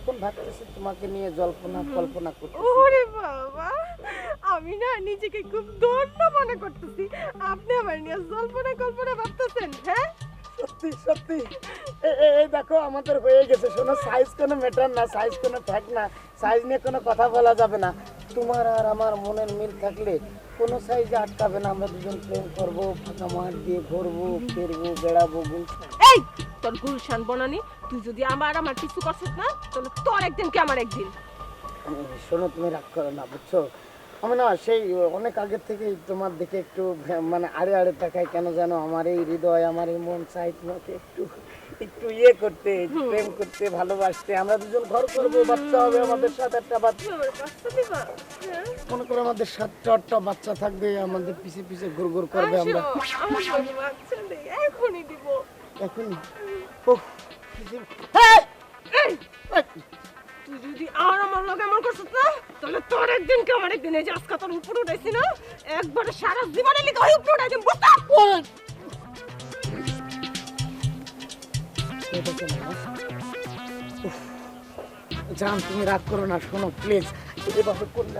এখন ভাবতেছি তোমাকে নিয়ে জল্পনা কল্পনা করতে ওরে বাবা আমি না নিজেকে খুব ধন্য মনে করতেছি। আপনি আমার নিয়ে জল্পনা কল্পনা ভাবতেছেন হ্যাঁ? সত্যি সত্যি। এই দেখো আমাদের হয়ে গেছে শোনো সাইজ কোনো ম্যাটার না সাইজ কোনো ফ্যাক না সাইজ নিয়ে কোনো কথা বলা যাবে না। তোমার আর আমার মনের মিল থাকলে কোনো সাইজে আটকাবে না আমরা দুজন প্রেম করব ফাঁকা মাঠ দিয়ে ঘুরবো ফিরবো বেড়াবো গুলশান এই তোর গুলশান বনানি তুই যদি আমার আমার কিছু করছিস না তাহলে তোর একদিন কি আমার একদিন? শোনো তুমি রাগ করো না বুঝছ? আমি না সেই অনেক আগে থেকেই তোমার দিকে একটু মানে আড়ে আড়ে তাকাই কেন জানো আমার এই হৃদয় আমার এই মন চাই তোমাকে একটু একটু ইয়ে করতে প্রেম করতে ভালোবাসতে। আমরা দুজন ঘর করব বাচ্চা হবে আমাদের সাথে একটা বাচ্চা। হ্যাঁ। মনে করো আমাদের সাতটা আটটা বাচ্চা থাকবে আমাদের পিছে পিছে ঘুর ঘুর করবে আমরা। এখনই দিব। এখন? ও তুই যদি আর আমার এমন করছিস না? তাহলে তোর একদিন কে আমার একদিন এই যে আজকে তোর উপর উঠাইছি না? একবারে সারা জীবনে লিখে ওই উপর জান, তুমি রাগ করো না, শোনো প্লিজ এভাবে করলে